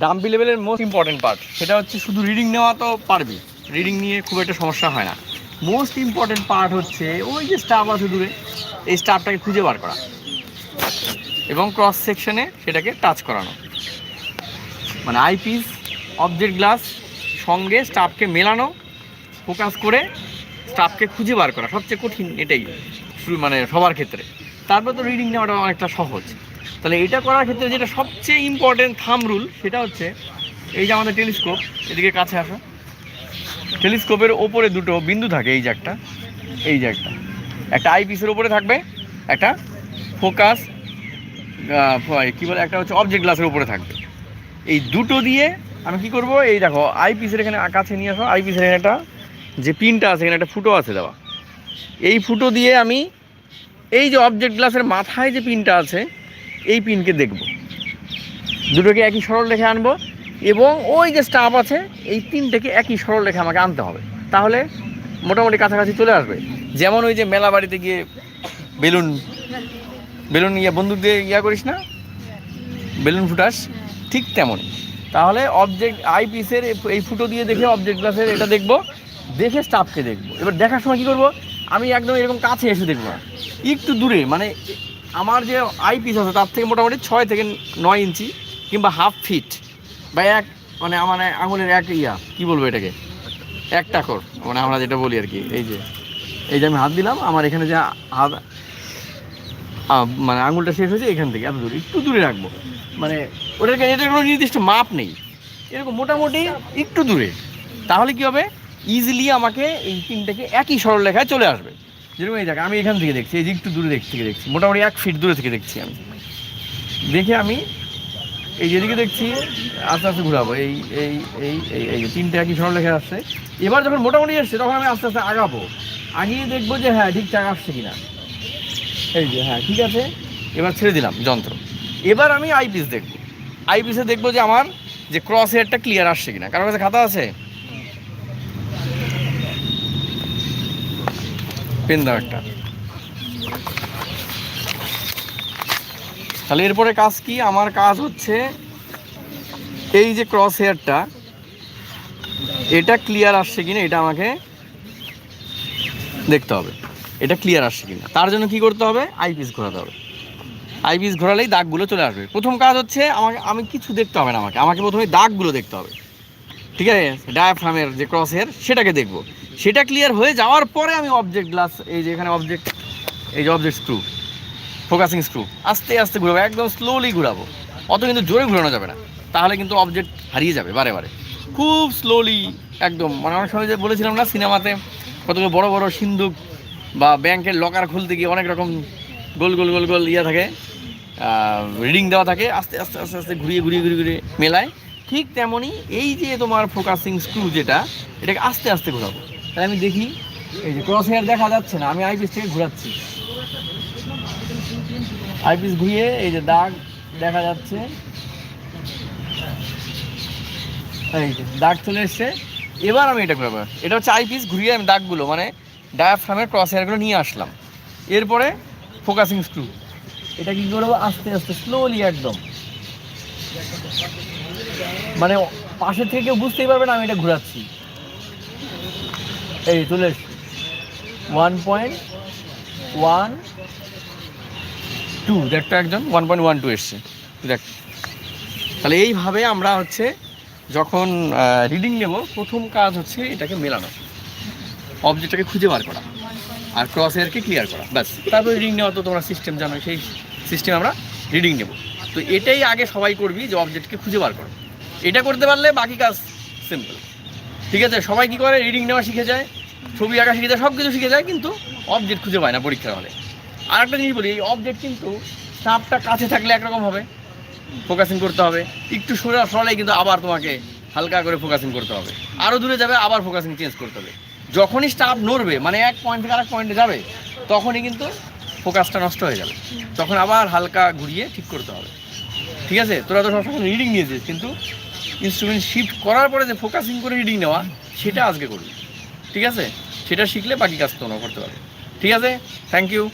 Dumpy লেভেলের most important part সেটা হচ্ছে শুধু রিডিং নেওয়া তো পারবি। রিডিং নিয়ে খুব একটা সমস্যা হয় না। মোস্ট ইম্পর্টেন্ট পার্ট হচ্ছে ওই যে স্টাফ আছে দূরে, এই স্টাফটাকে খুঁজে বার করা। এবং ক্রস সেকশনে সেটাকে টাচ করানো। মানে আইপিস অবজেক্ট গ্লাস সঙ্গে স্টাফকে মেলানো ফোকাস করে স্টাফকে খুঁজে বার করা। সবচেয়ে কঠিন এটাই মানে সবার ক্ষেত্রে। তারপর তো রিডিং নেওয়াটা অনেকটা সহজ। তাহলে এটা করার ক্ষেত্রে যেটা সবচেয়ে ইম্পর্টেন্ট থাম রুল সেটা হচ্ছে এই যে আমাদের টেলিস্কোপ এদিকে কাছে আসো। টেলিস্কোপের ওপরে দুটো বিন্দু থাকে, এই যে একটা, এই যে একটা। একটা আইপিসের ওপরে থাকবে, একটা ফোকাস কী বলে, একটা হচ্ছে অবজেক্ট গ্লাসের উপরে থাকবে। এই দুটো দিয়ে আমি কি করব, এই দেখো আইপিসের এখানে কাছে নিয়ে আসো আইপিসের এখানে একটা যে পিনটা আছে, এখানে একটা ফুটো আছে, দেওয়া। এই ফুটো দিয়ে আমি এই যে অবজেক্ট গ্লাসের মাথায় যে পিনটা আছে এই পিনকে দেখব। দুটোকে একই সরল রেখে আনব এবং ওই যে স্টাফ আছে, এই তিনটেকে একই সরল রেখে আমাকে আনতে হবে। তাহলে মোটামুটি কাছাকাছি চলে আসবে। যেমন ওই যে মেলা বাড়িতে গিয়ে বেলুন বেলুন ইয়া বন্দুক দিয়ে ইয়া করিস না? বেলুন ফুটাস, ঠিক তেমনই। তাহলে অবজেক্ট আই পিসের এই ফুটো দিয়ে দেখে অবজেক্ট গ্লাসের এটা দেখব, দেখে স্টাফকে দেখব। এবার দেখার সময় কী করব? আমি একদম এরকম কাছে এসে দেখব না। একটু দূরে মানে আমার যে আই পিস আছে, তার থেকে মোটামুটি ছয় থেকে নয় ইঞ্চি কিংবা হাফ ফিট বা এক মানে আমার আঙুলের এক ইয়া, কি বলব এটাকে? এক টাকর মানে আমরা যেটা বলি আর কি, এই যে এই যে আমি হাত দিলাম, আমার এখানে যে হাত মানে আঙুলটা শেষ হয়েছে এখান থেকে, এত দূরে, একটু দূরে রাখব। মানে ওটার এটার কোনো নির্দিষ্ট মাপ নেই। এরকম মোটামুটি একটু দূরে। তাহলে কি হবে? ইজিলি আমাকে এই তিনটাকে একই সরল লেখায় চলে আসবে। যেরকম এই দেখ, আমি এখান থেকে দেখছি, এই একটু দূরে দেখ থেকে দেখছি, মোটামুটি এক ফিট দূরে থেকে দেখছি আমি। দেখে আমি এই যেদিকে দেখছি, আস্তে আস্তে ঘুরাবো, এই এই এই এই এই তিনটে একই সরল লেখা আসছে এবার যখন মোটামুটি আসছে তখন আমি আস্তে আস্তে আগাবো। আগিয়ে দেখব যে হ্যাঁ ঠিকঠাক আসছে কিনা। এই যে হ্যাঁ ঠিক আছে। এবার ছেড়ে দিলাম যন্ত্র। এবার আমি আইপিস দেখব। আইপিসে দেখব যে আমার যে ক্রস হেয়ারটা ক্লিয়ার আসছে কিনা। কারোর কাছে খাতা আছে? পেন দাও একটা তাহলে এরপরে কাজ কি? আমার কাজ হচ্ছে এই যে ক্রস হেয়ারটা এটা ক্লিয়ার আসছে কিনা এটা আমাকে দেখতে হবে। এটা ক্লিয়ার আসছে কিনা। তার জন্য কি করতে হবে? আইপিস ঘোরাতে হবে। আইপিস ঘোরালেই দাগগুলো চলে আসবে। প্রথম কাজ হচ্ছে আমাকে, আমি কিছু দেখতে হবে না আমাকে। আমাকে প্রথমে দাগগুলো দেখতে হবে। ঠিক আছে? ডায়াফ্রামের যে ক্রস হেয়ার সেটাকে দেখব। সেটা ক্লিয়ার হয়ে যাওয়ার পরে আমি অবজেক্ট গ্লাস এই যে এখানে অবজেক্ট এই যে অবজেক্ট স্ক্রু ফোকাসিং স্ক্রু আস্তে আস্তে ঘুরাবো, একদম স্লোলি ঘুরাবো। অত কিন্তু জোরে ঘুরানো যাবে না। তাহলে কিন্তু অবজেক্ট হারিয়ে যাবে বারে বারে। খুব স্লোলি একদম মানে অনেক সময় যে বলেছিলাম না, সিনেমাতে কতগুলো বড় বড় সিন্দুক বা ব্যাংকের লকার খুলতে গিয়ে অনেক রকম গোল গোল গোল গোল ইয়ে থাকে রিডিং দেওয়া থাকে, আস্তে আস্তে আস্তে আস্তে ঘুরিয়ে ঘুরিয়ে ঘুরিয়ে ঘুরিয়ে মেলায়। ঠিক তেমনই এই যে তোমার ফোকাসিং স্ক্রু যেটা, এটাকে আস্তে আস্তে ঘোরাবো। তাই আমি দেখি। এই যে ক্রস হেয়ার দেখা যাচ্ছে না, আমি আইপিস থেকে ঘোরাচ্ছি। আইপিস ঘুরিয়ে এই যে দাগ দেখা যাচ্ছে। এই যে দাগ চলে এসছে। এবার আমি এটা করব এটা হচ্ছে আইপিস ঘুরিয়ে আমি দাগগুলো মানে ডায়াফ্রামের ক্রস হেয়ারগুলো নিয়ে আসলাম। এরপরে ফোকাসিং স্ক্রু এটা কি করব? আস্তে আস্তে স্লোলি একদম। মানে পাশে থেকে কেউ বুঝতেই পারবে না আমি এটা ঘোরাচ্ছি। এই চলে ওয়ান পয়েন্ট ওয়ান টু দেখটা একজন ওয়ান পয়েন্ট ওয়ান টু এসছে। দেখ। তাহলে এইভাবে আমরা হচ্ছে যখন রিডিং নেব, প্রথম কাজ হচ্ছে এটাকে মেলানো। অবজেক্টটাকে খুঁজে বার করা আর ক্রস এয়ারকে ক্লিয়ার করা। ব্যাস। তারপরে রিডিং নেওয়া তো তোমরা সিস্টেম জানো সেই সিস্টেম আমরা রিডিং নেব। তো এটাই আগে সবাই করবি যে অবজেক্টকে খুঁজে বার করো। এটা করতে পারলে বাকি কাজ সিম্পল ঠিক আছে, সবাই কি করে? রিডিং নেওয়া শিখে যায়, ছবি আঁকা শিখে যায় সব কিছু শিখে যায়, কিন্তু অবজেক্ট খুঁজে পায় না পরীক্ষার হলে। আর একটা জিনিস বলি, এই অবজেক্ট কিন্তু স্টাফটা কাছে থাকলে একরকম হবে ফোকাসিং করতে হবে। একটু সরে সরালেই কিন্তু আবার তোমাকে হালকা করে ফোকাসিং করতে হবে। আরও দূরে যাবে, আবার ফোকাসিং চেঞ্জ করতে হবে। যখনই স্টাফ নড়বে মানে এক পয়েন্ট থেকে আরেক পয়েন্টে যাবে, তখনই কিন্তু ফোকাসটা নষ্ট হয়ে যাবে। তখন আবার হালকা ঘুরিয়ে ঠিক করতে হবে। ঠিক আছে? তোরা তো সবসময় রিডিং নিয়েছিস, কিন্তু ইনস্ট্রুমেন্ট শিফট করার পরে যে ফোকাসিং করে রিডিং নেওয়া, সেটা আজকে করবি। ঠিক আছে? সেটা শিখলে বাকি কাজ তোমরা করতে পারবে। ঠিক আছে? Thank you